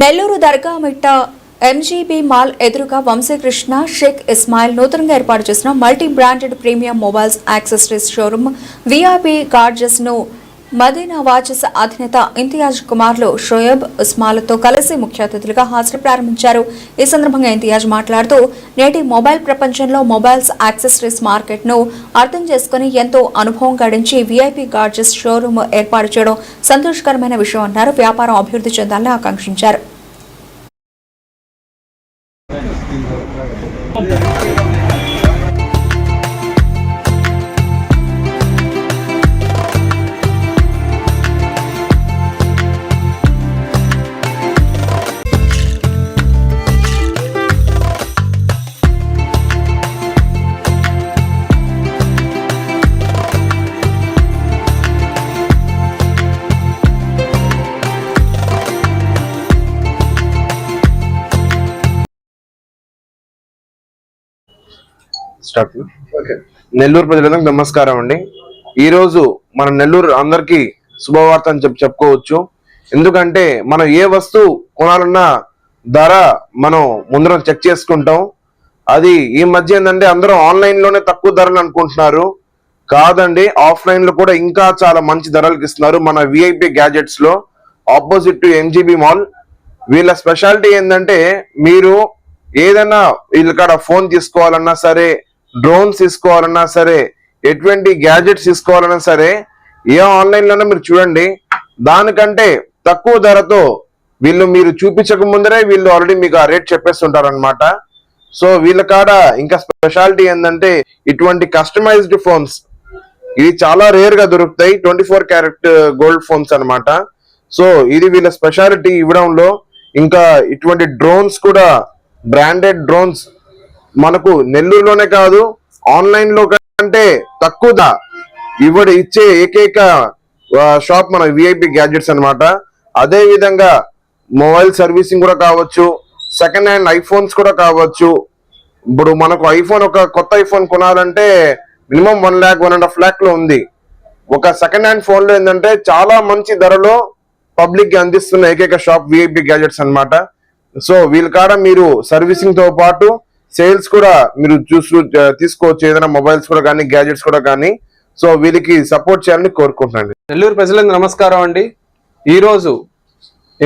నెల్లూరు దర్గా మిట్ట MGB mall ఎదురుగా వంశీకృష్ణ షేక్ ఇస్మాయిల్ నూతనంగా ఏర్పాటు చేసిన multi branded premium mobiles accessories showroom VIP గార్జెస్ను Madina watches అధినేత ఇంతియాజ్ కుమార్లు షోయబ్ ఉస్మాలతో కలిసి ముఖ్య అతిథులుగా హాజరు ప్రారంభించారు. ఈ సందర్భంగా ఇంతియాజ్ మాట్లాడుతూ నేటి మొబైల్ ప్రపంచంలో మొబైల్స్ యాక్సెసరీస్ మార్కెట్ను అర్థం చేసుకుని ఎంతో అనుభవం గడించి వీఐపీ గార్జెస్ షోరూమ్ ఏర్పాటు చేయడం సంతోషకరమైన విషయం అన్నారు. వ్యాపారం అభివృద్ధి చెందాలని ఆకాంక్షించారు. స్టార్ట్ నెల్లూరు ప్రజలందరికీ నమస్కారం అండి. ఈ రోజు మన నెల్లూరు అందరికీ శుభవార్త అని చెప్పి చెప్పుకోవచ్చు. ఎందుకంటే మనం ఏ వస్తువు కొనాలన్నా ధర మనం ముందర చెక్ చేసుకుంటాం. అది ఈ మధ్య ఏంటంటే అందరూ ఆన్లైన్లోనే తక్కువ ధరలు అనుకుంటున్నారు. కాదండి ఆఫ్లైన్లో కూడా ఇంకా చాలా మంచి ధరలకు ఇస్తున్నారు మన విఐపి గ్యాజెట్స్లో ఆపోజిట్ టు ఎన్జిబి మాల్ వీళ్ళ స్పెషాలిటీ ఏంటంటే మీరు ఏదైనా వీళ్ళ కాడ ఫోన్ తీసుకోవాలన్నా సరే డ్రోన్స్ తీసుకోవాలన్నా సరే ఎటువంటి గ్యాజెట్స్ తీసుకోవాలన్నా సరే ఏ ఆన్లైన్లోనే మీరు చూడండి. దానికంటే తక్కువ ధరతో వీళ్ళు మీరు చూపించక ముందరే వీళ్ళు ఆల్రెడీ మీకు ఆ రేట్ చెప్పేస్తుంటారు అనమాట సో వీళ్ళ కాడ ఇంకా స్పెషాలిటీ ఏంటంటే ఇటువంటి కస్టమైజ్డ్ ఫోన్స్ ఇవి చాలా రేర్గా దొరుకుతాయి. Twenty four carat gold phones అన్నమాట. సో ఇది వీళ్ళ స్పెషాలిటీ ఇవ్వడంలో. ఇంకా ఇటువంటి డ్రోన్స్ కూడా బ్రాండెడ్ డ్రోన్స్ మనకు నెల్లూరులోనే కాదు ఆన్లైన్లో కంటే తక్కువ ఇవ్వడు ఇచ్చే ఏకైక షాప్ మన విఐపి గ్యాడ్జెట్స్ అన్నమాట. అదే విధంగా మొబైల్ సర్వీసింగ్ కూడా కావచ్చు సెకండ్ హ్యాండ్ ఐఫోన్స్ కూడా కావచ్చు. ఇప్పుడు మనకు ఐఫోన్ ఒక కొత్త ఐఫోన్ కొనాలంటే minimum one lakh one and half ల్యాక్లో ఉంది. ఒక సెకండ్ హ్యాండ్ ఫోన్లో ఏంటంటే చాలా మంచి ధరలో పబ్లిక్కి అందిస్తున్న ఏకైక షాప్ విఐపి గ్యాజెట్స్ అనమాట సో వీళ్ళ కాడ మీరు సర్వీసింగ్తో పాటు సేల్స్ కూడా మీరు చూసు తీసుకోవచ్చు. ఏదైనా మొబైల్స్ కూడా కానీ గ్యాజెట్స్ కూడా కానీ. సో వీళ్ళకి సపోర్ట్ చేయాలని కోరుకుంటున్నాను. నెల్లూరు ప్రజలందరూ నమస్కారం అండి. ఈరోజు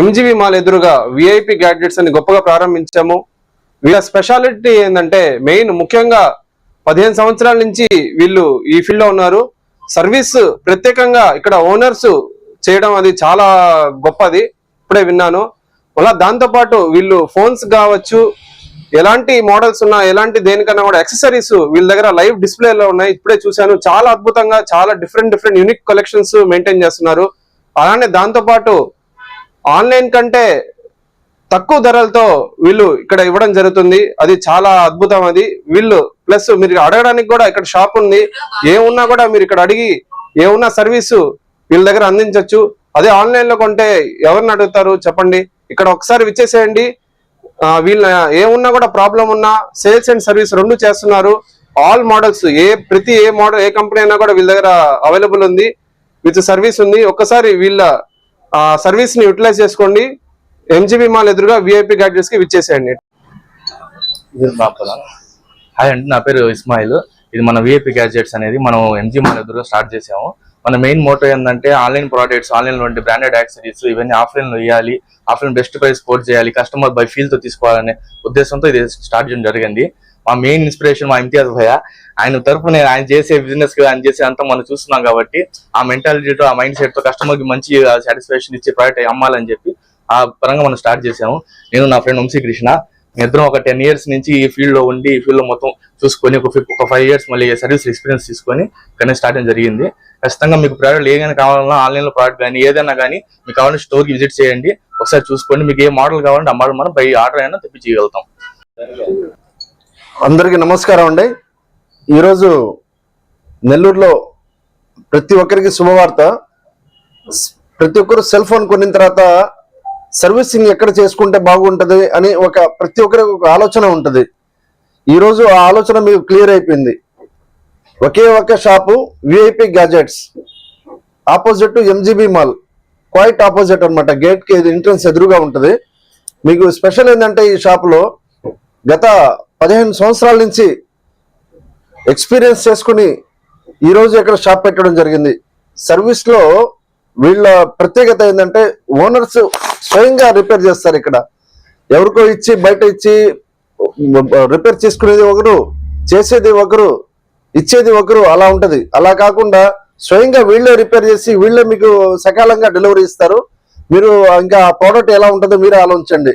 ఎంజీవి మాల్ ఎదురుగా విఐపి గ్యాడ్జెట్స్ అని గొప్పగా ప్రారంభించాము. వీళ్ళ స్పెషాలిటీ ఏంటంటే మెయిన్ ముఖ్యంగా పదిహేను సంవత్సరాల నుంచి వీళ్ళు ఈ ఫీల్డ్లో ఉన్నారు. సర్వీస్ ప్రత్యేకంగా ఇక్కడ ఓనర్స్ చేయడం అది చాలా గొప్పది. ఇప్పుడే విన్నాను. అలా దాంతోపాటు వీళ్ళు ఫోన్స్ కావచ్చు ఎలాంటి మోడల్స్ ఉన్నా ఎలాంటి దేనికన్నా కూడా యాక్సెసరీస్ వీళ్ళ దగ్గర లైవ్ డిస్ప్లేలో ఉన్నాయి. ఇప్పుడే చూశాను. చాలా అద్భుతంగా చాలా different different unique collections maintain చేస్తున్నారు. అలానే దాంతోపాటు ఆన్లైన్ కంటే తక్కువ ధరలతో వీళ్ళు ఇక్కడ ఇవ్వడం జరుగుతుంది. అది చాలా అద్భుతం అది. వీళ్ళు ప్లస్ మీరు అడగడానికి కూడా ఇక్కడ షాప్ ఉంది. ఏమున్నా కూడా మీరు ఇక్కడ అడిగి ఏమున్నా సర్వీసు వీళ్ళ దగ్గర అందించవచ్చు అదే ఆన్లైన్లో కొంటే ఎవరిని అడుగుతారు? చెప్పండి. ఇక్కడ ఒకసారి విచ్చేసేయండి. వీళ్ళ ఏమున్నా కూడా ప్రాబ్లం ఉన్నా సేల్స్ అండ్ సర్వీస్ రెండు చేస్తున్నారు. ఆల్ మోడల్స్ ఏ ప్రతి ఏ మోడల్ ఏ కంపెనీ అయినా కూడా వీళ్ళ దగ్గర అవైలబుల్ ఉంది. విత్ సర్వీస్ ఉంది. ఒక్కసారి వీళ్ళ సర్వీస్ని యూటిలైజ్ చేసుకోండి. ఎంజీబీ మాల్ ఎదురుగా విఐపి గ్యాడ్జెట్స్కి విచ్చేసేయండి. హాయ్ అండి నా పేరు ఇస్మాయిల్. ఇది మన విఐపి గ్యాడ్జెట్స్ అనేది మనం ఎంజీ మాల్ ఎదురుగా స్టార్ట్ చేసాము. మన మెయిన్ మోటో ఏంటంటే ఆన్లైన్ ప్రోడక్ట్స్ ఆన్లైన్లో బ్రాండెడ్ యాక్సరీస్ ఇవన్నీ ఆఫ్లైన్లో ఇవ్వాలి ఆఫ్లైన్ బెస్ట్ ప్రైస్ కోట్ చేయాలి కస్టమర్ బై ఫీల్తో తీసుకోవాలనే ఉద్దేశంతో ఇది స్టార్ట్ చేయడం జరిగింది. మా మెయిన్ ఇన్స్పిరేషన్ మా ఇంతియాజ్ భయ ఆయన తరపు నేను ఆయన చేసే బిజినెస్ ఆయన చేసే అంతా మనం చూస్తున్నాం కాబట్టి ఆ మెంటాలిటీతో ఆ మైండ్ సెట్తో కస్టమర్కి మంచి సాటిస్ఫాక్షన్ ఇచ్చే ప్రోడక్ట్ అమ్మాలని చెప్పి ఆ పరంగా మనం స్టార్ట్ చేసాము నేను నా ఫ్రెండ్ వంశీకృష్ణ ఇద్దరం ఒక టెన్ ఇయర్స్ నుంచి ఈ ఫీల్డ్లో ఉండి ఈ ఫీల్డ్లో మొత్తం చూసుకొని ఒక ఫిఫ్- ఒక ఫైవ్ ఇయర్స్ మళ్ళీ సర్వీస్ ఎక్స్పీరియన్స్ తీసుకొని ఇక్కడనే స్టార్ట్ చేయడం జరిగింది. ఖచ్చితంగా మీకు ప్రోడక్ట్ ఏదైనా కావాలన్నా ఆన్లైన్లో ప్రోడక్ట్ కానీ ఏదైనా కానీ మీకు కావాలంటే స్టోర్కి విజిట్ చేయండి. ఒకసారి చూసుకోండి. మీకు ఏ మోడల్ కావాలంటే ఆ మోడల్ మనం బై ఆర్డర్ అయినా తెప్పించగలుగుతాం అందరికీ నమస్కారం అండి. ఈరోజు నెల్లూరులో ప్రతి ఒక్కరికి శుభవార్త. ప్రతి ఒక్కరు సెల్ ఫోన్ కొనిన తర్వాత సర్వీసింగ్ ఎక్కడ చేసుకుంటే బాగుంటుంది అని ఒక ప్రతి ఒక్కరికి ఒక ఆలోచన ఉంటుంది. ఈరోజు ఆ ఆలోచన మీకు క్లియర్ అయిపోయింది. ఒకే ఒక shop VIP gadgets opposite MGB mall quite opposite అన్నమాట. గేట్కి ఎంట్రన్స్ ఎదురుగా ఉంటుంది. మీకు స్పెషల్ ఏంటంటే ఈ షాపులో గత పదిహేను సంవత్సరాల నుంచి ఎక్స్పీరియన్స్ చేసుకుని ఈరోజు ఇక్కడ షాప్ పెట్టడం జరిగింది. సర్వీస్లో వీళ్ళ ప్రత్యేకత ఏంటంటే ఓనర్స్ స్వయంగా రిపేర్ చేస్తారు ఇక్కడ. ఎవరికో ఇచ్చి బయట ఇచ్చి రిపేర్ చేసుకునేది ఒకరు చేసేది ఒకరు ఇచ్చేది ఒకరు అలా ఉంటది. అలా కాకుండా స్వయంగా వీళ్ళే రిపేర్ చేసి వీళ్ళే మీకు సకాలంగా డెలివరీ ఇస్తారు. మీరు ఇంకా ఆ ప్రోడక్ట్ ఎలా ఉంటుందో మీరే ఆలోచించండి.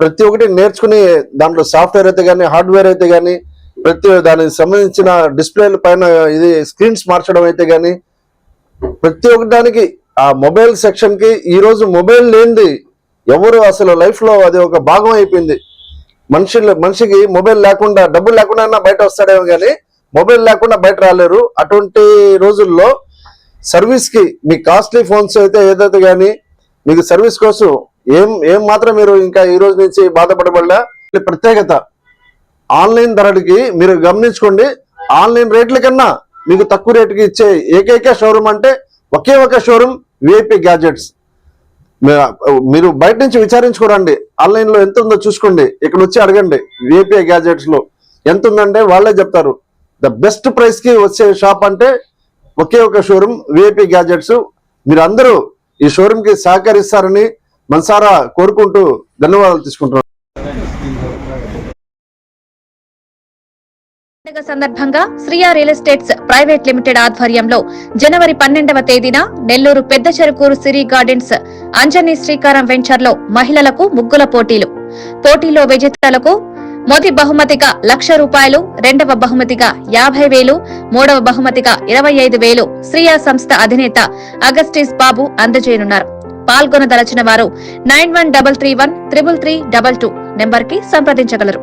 ప్రతి ఒక్కటి నేర్చుకుని దాంట్లో సాఫ్ట్వేర్ అయితే కానీ హార్డ్వేర్ అయితే కానీ ప్రతి దానికి సంబంధించిన డిస్ప్లేల పైన ఇది స్క్రీన్స్ మార్చడం అయితే కానీ ప్రతి ఒక్కదానికి ఆ మొబైల్ సెక్షన్కి మొబైల్ లేనిది ఎవరు అసలు లైఫ్లో అది ఒక భాగం అయిపోయింది. మనుషులు మనిషికి మొబైల్ లేకుండా డబ్బులు లేకుండా బయట వస్తాడేమో కానీ మొబైల్ లేకుండా బయట రాలేరు. అటువంటి రోజుల్లో సర్వీస్కి మీ కాస్ట్లీ ఫోన్స్ అయితే ఏదైతే కానీ మీకు సర్వీస్ కోసం ఏం ఏం మాత్రం మీరు ఇంకా ఈ రోజు నుంచి బాధపడబడలే. ప్రత్యేకత ఆన్లైన్ ధరలకి మీరు గమనించుకోండి. ఆన్లైన్ రేట్ల కన్నా మీకు తక్కువ రేటుకి ఇచ్చే ఏకైక షోరూమ్ అంటే ఒకే ఒక షోరూమ్ విఐపి గ్యాజెట్స్ మీరు బయట నుంచి విచారించుకోరండి. ఆన్లైన్లో ఎంత ఉందో చూసుకోండి. ఇక్కడ వచ్చి అడగండి. విఐపి గ్యాజెట్స్లో ఎంత ఉందంటే వాళ్ళే చెప్తారు. ద బెస్ట్ ప్రైస్కి వచ్చే షాప్ అంటే ఒకే ఒక షోరూమ్ విఐపి గ్యాజెట్స్ మీరు అందరూ ఈ షోరూమ్కి సహకరిస్తారని మనసారా కోరుకుంటూ ధన్యవాదాలు తీసుకుంటున్నాను. పండుగ సందర్భంగా Shriya real estates private limited ఆధ్వర్యంలో జనవరి పన్నెండవ తేదీన నెల్లూరు పెద్ద చెరుకూరు సిరి గార్డెన్స్ అంజనీ శ్రీకారం వెంచర్లో మహిళలకు ముగ్గుల పోటీలు. పోటీలో విజేతలకు మొదటి బహుమతిగా లక్ష రూపాయలు రెండవ బహుమతిగా యాభై వేలు మూడవ బహుమతిగా ఇరవై ఐదు వేలు శ్రీయా సంస్థ అధినేత అగస్టిస్ బాబు అందజేయనున్నారు. పాల్గొనదలచిన వారు nine one double three one triple three double two నెంబర్కి సంప్రదించగలరు.